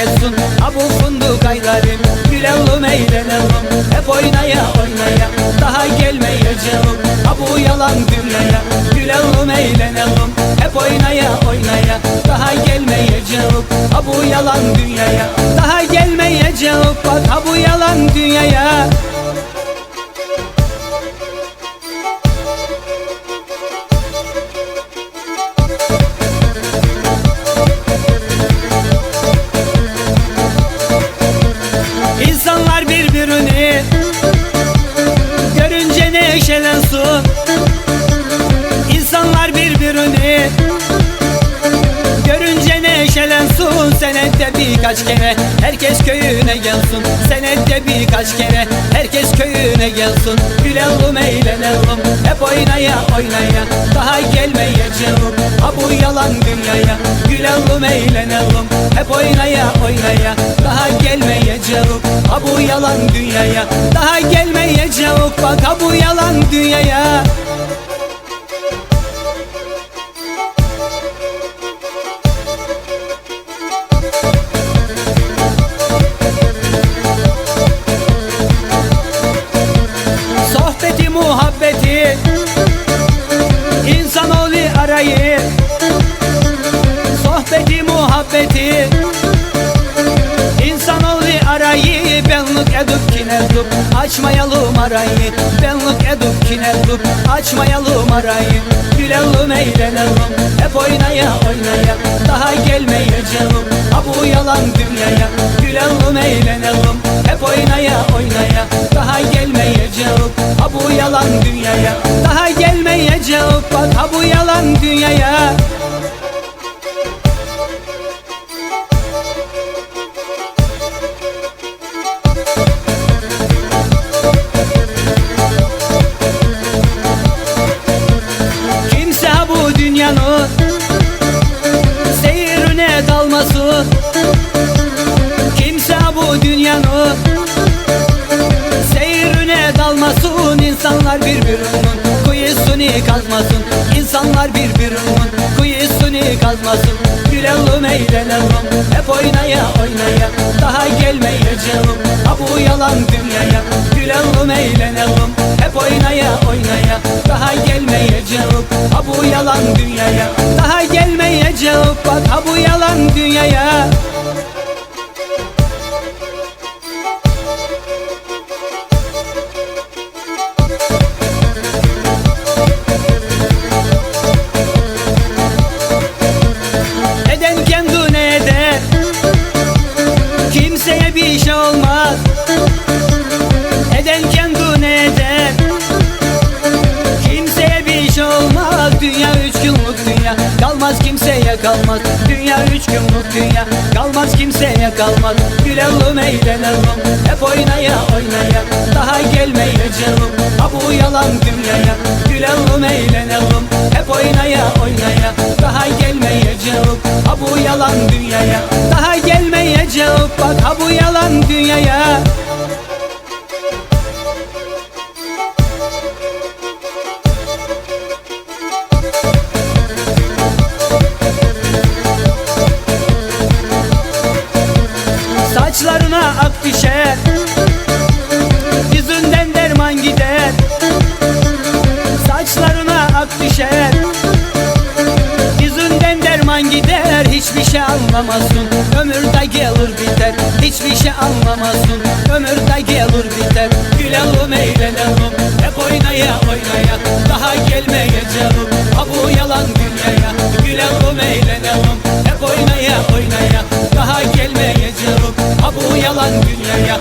gezsin Abu funduk aylarım Gülelim eğlenelim Hep oynaya oynaya Daha gelmeyeceğim. Abu yalan dünyaya Gülelim eğlenelim Hep oynaya oynaya Daha gelmeyeceğim. Abu yalan dünyaya Daha gelmeyeceğim. Bak ha bu yalan dünyaya Senette birkaç kere Herkes köyüne gelsin. Senette birkaç kere Herkes köyüne gelsin. Gülelim eğlenelim Hep oynaya oynaya. Daha gelmeyeceğim Ha bu yalan dünyaya. Gülelim eğlenelim Hep oynaya oynaya. Daha gelmeyeceğim Ha bu yalan dünyaya. Daha gelmeyeceğim Bak ha bu yalan dünyaya muhabbeti İnsanoğlu arayı Benlik edip kinezup Açmayalım arayı. Benlik edip kinezup Açmayalım arayı. Gülelim eğlenelim Hep oynaya oynaya. Daha gelmeyeceğim Ha bu yalan dünyaya. Gülelim eğlenelim Hep oynaya oynaya. Daha gelmeyeceğim Ha bu yalan dünyaya. Daha gelmeyeceğim Bak ha bu yalan dünyaya İnsanlar birbirinin kuyusunu kazmasın. İnsanlar birbirinin kuyusunu kazmasın. Gülelim eğlenelim Hep oynaya oynaya. Daha gelmeyeceğim Ha bu yalan dünyaya. Gülelim eğlenelim Hep oynaya oynaya. Daha gelmeyeceğim Ha bu yalan dünyaya Kalmaz kimseye kalmaz Dünya üç günlük dünya. Kalmaz kimseye kalmaz Gülelim eğlenelim Hep oynaya oynaya. Daha gelmeyeceğim Ha bu yalan dünyaya. Gülelim eğlenelim Hep oynaya oynaya. Daha gelmeyeceğim Ha bu yalan dünyaya. Daha gelmeyeceğim Bak ha bu yalan dünyaya anlamazsın. Ömürde gelir biter Hiçbir şey anlamazsın. Ömürde gelir biter Gülelim eğlenelim. Hep oynaya oynaya Daha gelmeyeceğim Ha bu yalan dünyaya Gülelim eğlenelim. Hep oynaya oynaya Daha gelmeyeceğim Ha bu yalan dünyaya